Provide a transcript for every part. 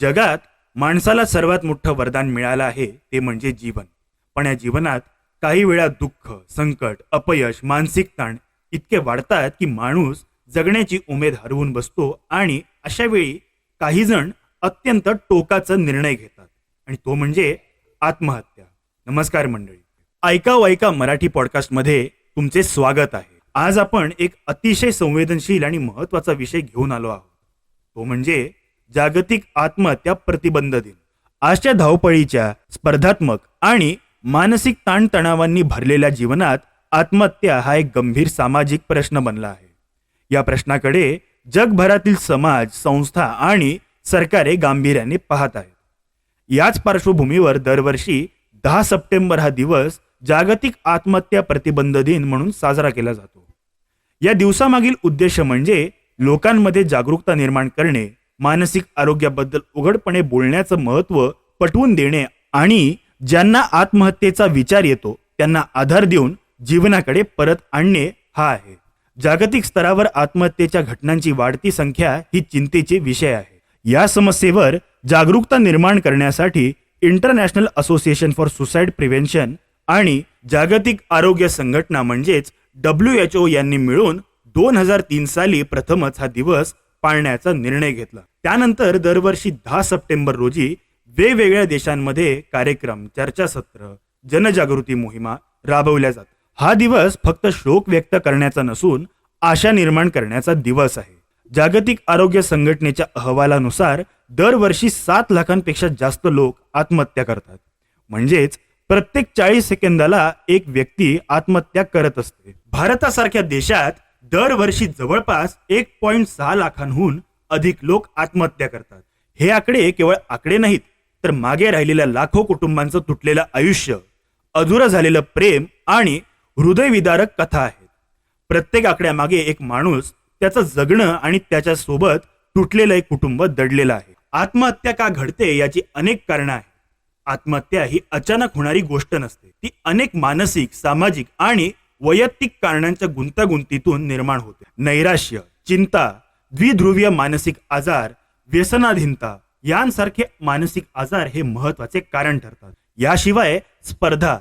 जगात माणसाला सर्वात मोठं वरदान मिळालं आहे ते म्हणजे जीवन. पण या जीवनात काही वेळा दुःख संकट अपयश मानसिक ताण इतके वाढतात की माणूस जगण्याची उमेद हरवून बसतो आणि अशा वेळी काही जण अत्यंत टोकाचा निर्णय घेतात. आणि तो म्हणजे आत्महत्या. नमस्कार मंडळी. ऐका वायका मराठी पॉडकास्टमध्ये तुमचे स्वागत आहे. आज आपण एक अतिशय संवेदनशील आणि महत्त्वाचा विषय घेऊन आलो आहोत. तो म्हणजे जागतिक आत्महत्या प्रतिबंध दिन. आजच्या धावपळीच्या स्पर्धात्मक आणि मानसिक ताणतणावांनी भरलेल्या जीवनात आत्महत्या हा एक गंभीर सामाजिक प्रश्न बनला आहे. या प्रश्नाकडे जगभरातील समाज संस्था आणि सरकारे गांभीर्याने पाहत आहेत. याच पार्श्वभूमीवर दरवर्षी दहा सप्टेंबर हा दिवस जागतिक आत्महत्या प्रतिबंध दिन म्हणून साजरा केला जातो. या दिवसामागील उद्देश म्हणजे लोकांमध्ये जागरूकता निर्माण करणे मानसिक आरोग्याबद्दल उघडपणे बोलण्याचं महत्त्व पटवून देणे आणि ज्यांना आत्महत्येचा विचार येतो त्यांना आधार देऊन जीवनाकडे परत आणणे हा आहे. जागतिक स्तरावर आत्महत्येच्या घटनांची वाढती संख्या ही चिंतेचे विषय आहे. या समस्येवर जागरूकता निर्माण करण्यासाठी international association for suicide prevention आणि जागतिक आरोग्य संघटना म्हणजेच डब्ल्यू एच ओ यांनी मिळून दोन हजार तीन साली प्रथमच हा दिवस पाळण्याचा निर्णय घेतला. त्यानंतर दरवर्षी दहा सप्टेंबर रोजी वेगवेगळ्या देशांमध्ये कार्यक्रम चर्चासत्र जनजागृती मोहिमा राबवल्या जातात. हा दिवस फक्त शोक व्यक्त करण्याचा नसून आशा निर्माण करण्याचा दिवस आहे. जागतिक आरोग्य संघटनेच्या अहवालानुसार दरवर्षी सात लाखांपेक्षा जास्त लोक आत्महत्या करतात. म्हणजेच प्रत्येक चाळीस सेकंदाला एक व्यक्ती आत्महत्या करत असते. भारतासारख्या देशात दरवर्षी जवळपास एक पॉईंट सहा लाखांहून अधिक लोक आत्महत्या करतात. हे आकडे केवळ आकडे नाहीत तर मागे राहिलेल्या लाखो कुटुंबांचं तुटलेलं आयुष्य अधुरं झालेलं प्रेम आणि हृदयविदारक कथा आहेत. प्रत्येक आकड्यामागे एक माणूस त्याचं जगणं आणि त्याच्या सोबत तुटलेलं एक कुटुंब दडलेलं आहे. आत्महत्या का घडते याची अनेक कारणं आहेत. आत्महत्या ही अचानक होणारी गोष्ट नसते. ती अनेक मानसिक सामाजिक आणि वैयक्तिक कारणांच्या गुंतागुंतीतून निर्माण होते. नैराश्य चिंता द्विध्रुवीय मानसिक आजार व्यसनाधीनता यांसारखे मानसिक आजार हे महत्त्वाचे कारण ठरतात. याशिवाय स्पर्धा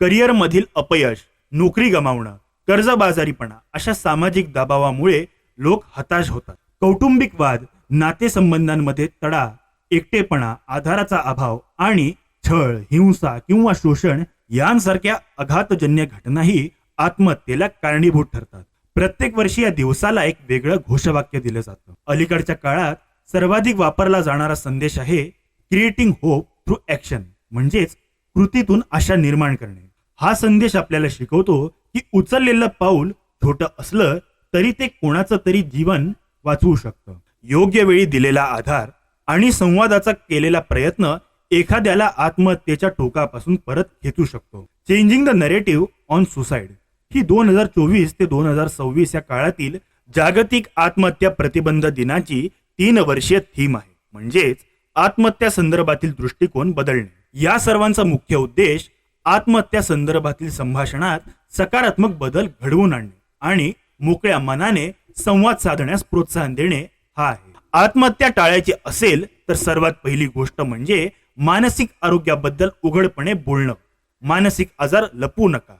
करिअर मधील अपयश नोकरी गमावणं कर्जबाजारीपणा अशा सामाजिक दबावामुळे लोक हताश होतात. कौटुंबिक वाद नातेसंबंधांमध्ये तडा एकटेपणा आधाराचा अभाव आणि छळ हिंसा किंवा शोषण यांसारख्या अघातजन्य घटनाही आत्महत्येला कारणीभूत ठरतात. प्रत्येक वर्षी या दिवसाला एक वेगळं घोषवाक्य दिलं जातं. अलीकडच्या काळात सर्वाधिक वापरला जाणारा संदेश आहे क्रिएटिंग होप थ्रू ऍक्शन म्हणजेच कृतीतून आशा निर्माण करणे. हा संदेश आपल्याला शिकवतो की उचललेलं पाऊल छोटं असलं तरी ते कोणाचं तरी जीवन वाचवू शकतं. योग्य वेळी दिलेला आधार आणि संवादाचा केलेला प्रयत्न एखाद्याला आत्महत्येच्या टोकापासून परत खेचू शकतो. Changing the narrative on suicide ही दोन हजार चोवीस ते दोन हजार सव्वीस या काळातील जागतिक आत्महत्या प्रतिबंध दिनाची तीन वर्षीय थीम आहे. म्हणजेच आत्महत्या संदर्भातील दृष्टिकोन बदलणे. या सर्वांचा मुख्य उद्देश आत्महत्या संदर्भातील संभाषणात सकारात्मक बदल घडवून आणणे आणि मोकळ्या मनाने संवाद साधण्यास प्रोत्साहन देणे हा आहे. आत्महत्या टाळायची असेल तर सर्वात पहिली गोष्ट म्हणजे मानसिक आरोग्याबद्दल उघडपणे बोलणं. मानसिक आजार लपवू नका.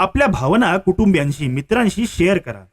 आपल्या भावना कुटुंबियांशी मित्रांशी शेअर करा.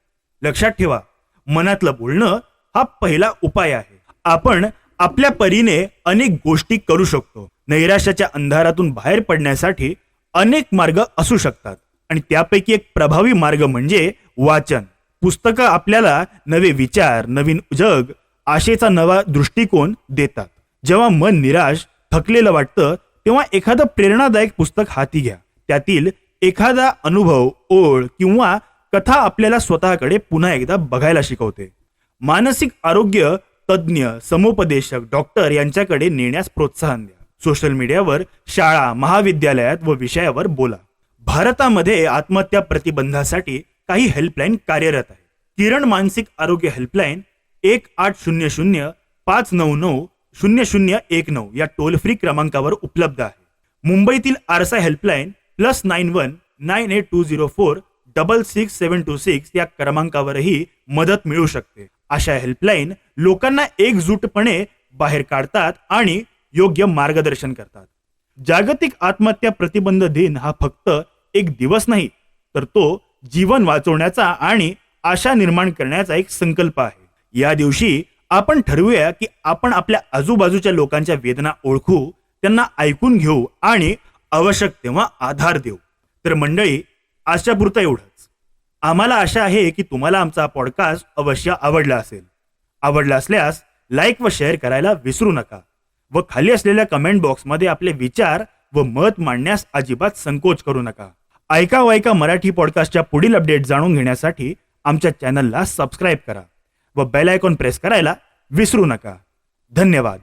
लक्षात ठेवा मनातलं बोलणं हा पहिला उपाय आहे. आपण आपल्या परीने अनेक गोष्टी करू शकतो. नैराश्याच्या अंधारातून बाहेर पडण्यासाठी अनेक मार्ग असू शकतात. आणि त्यापैकी एक प्रभावी मार्ग म्हणजे वाचन. पुस्तकं आपल्याला नवे विचार नवीन जग आशेचा नवा दृष्टिकोन देतात. जेव्हा मन निराश थकलेलं वाटतं तेव्हा एखादं प्रेरणादायक पुस्तक हाती घ्या. त्यातील एखादा अनुभव ओळ किंवा कथा आपल्याला स्वतःकडे पुन्हा एकदा बघायला शिकवते. मानसिक आरोग्य तज्ज्ञ समुपदेशक डॉक्टर यांच्याकडे नेण्यास प्रोत्साहन द्या. सोशल मीडियावर शाळा महाविद्यालयात व विषयावर बोला. भारतामध्ये आत्महत्या प्रतिबंधासाठी काही हेल्पलाईन कार्यरत आहे. किरण मानसिक आरोग्य हेल्पलाईन एक आठ शून्य शून्य पाच नऊ नऊ शून्य शून्य एक नऊ या टोल फ्री क्रमांकावर उपलब्ध आहे. मुंबईतील आरसा helpline plus nine one nine eight two zero four double six seven two six या क्रमांकावरही मदत मिळू शकते. अशा हेल्पलाईन लोकांना एकजूटपणे बाहेर काढतात आणि योग्य मार्गदर्शन करतात. जागतिक आत्महत्या प्रतिबंध दिन हा फक्त एक दिवस नाही तर तो जीवन वाचवण्याचा आणि आशा निर्माण करण्याचा एक संकल्प आहे. या दिवशी आपण ठरवूया की आपण आपल्या आजूबाजूच्या लोकांच्या वेदना ओळखू त्यांना ऐकून घेऊ आणि आवश्यक तेव्हा आधार देऊ. तर मंडळी आशापुरतं एवढंच. आम्हाला आशा आहे की तुम्हाला आमचा पॉडकास्ट अवश्य आवडला असेल. आवडला असल्यास लाईक व शेअर करायला विसरू नका व खाली असलेल्या कमेंट बॉक्समध्ये आपले विचार व मत मांडण्यास अजिबात संकोच करू नका. ऐका वायका मराठी पॉडकास्टच्या पुढील अपडेट जाणून घेण्यासाठी आमच्या चॅनलला सबस्क्राईब करा व बेल आयकॉन प्रेस करायला विसरू नका. धन्यवाद.